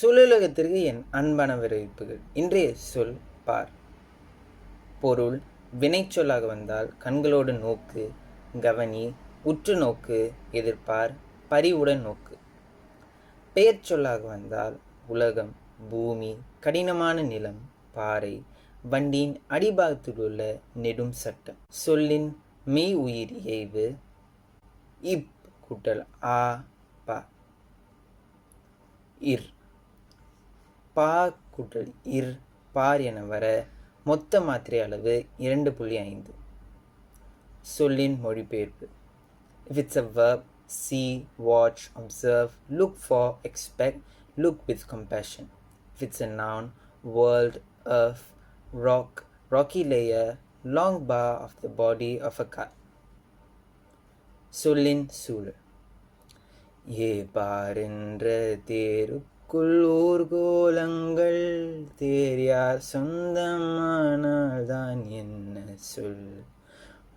சொல்லுலகத்திற்கு என் அன்பான வரவேற்புகள் இன்றைய சொல் பார். பொருள் வினைச்சொல்லாக வந்தால் கண்களோடு நோக்கு கவனி உற்று நோக்கு எதிர்பார் பரிவுடன் நோக்கு. பெயர் சொல்லாக வந்தால் உலகம் பூமி கடினமான நிலம் பாறை வண்டியின் அடிபாகத்தில் உள்ள நெடும் சட்டம். சொல்லின் மெய் உயிர் ஏய்வு இப் கூட்டல் ஆ ப. இர். பா கூட்டல் இர் பார் என வர மொத்த மாத்திரை அளவு இரண்டு புள்ளி ஐந்து சொல்லின் மொழிபெயர்ப்பு if a verb see watch observe look for expect look with compassion if a noun world earth rock rocky layer long பா of the body of a car சொல்லின் சூழல் ஏ பாரென்ற தேரு தேருக்குள் ஊர்கோலங்கள் தேரியார் சொந்தமானால்தான் என்ன சொல்?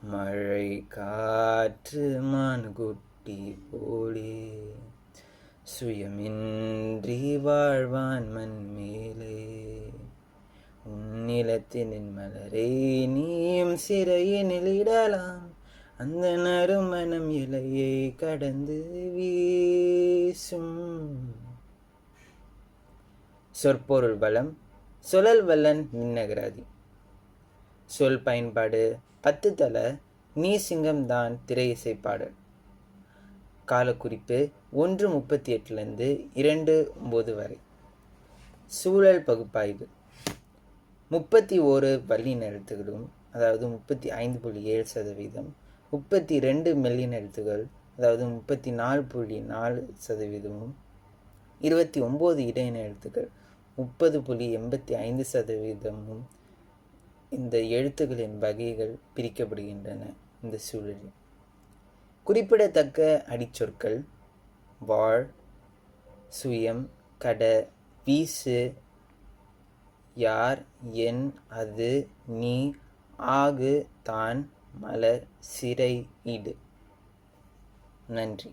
மழை காற்று மான் குட்டி போலே சுயமின்றி வாழ்வான் மண் மேலே உன்னிலத்தினின் மலரை நீயும் சிறையினில் இடலாம் அந்த நறுமணம் இலையை கடந்து வீசும். சொற்பொருள் வளம் சுழல் வல்லன் மின்னகராதி. சொல் பயன்பாடு பத்து தல நீ சிங்கம் தான் திரை இசைப்பாடல் காலக்குறிப்பு ஒன்று முப்பத்தி எட்டுலேருந்து இரண்டு ஒம்பது வரை. சூழல் பகுப்பாய்வு. முப்பத்தி ஓரு வள்ளி நிறுத்துகளும் அதாவது முப்பத்தி ஐந்து புள்ளி ஏழு சதவீதம் முப்பத்தி ரெண்டு மெல்லின எழுத்துகள் அதாவது முப்பத்தி நாலு புள்ளி நாலு சதவீதமும் இருபத்தி ஒம்பது இடையின எழுத்துக்கள் முப்பது புள்ளி எண்பத்தி ஐந்து சதவீதமும் இந்த எழுத்துக்களின் வகைகள் பிரிக்கப்படுகின்றன இந்த சூழலில். குறிப்பிடத்தக்க அடிச்சொற்கள் வாழ் சுயம் கட வீசு யார் என் அது நீ ஆகு தான் மலர் சிறை ஈடு. நன்றி.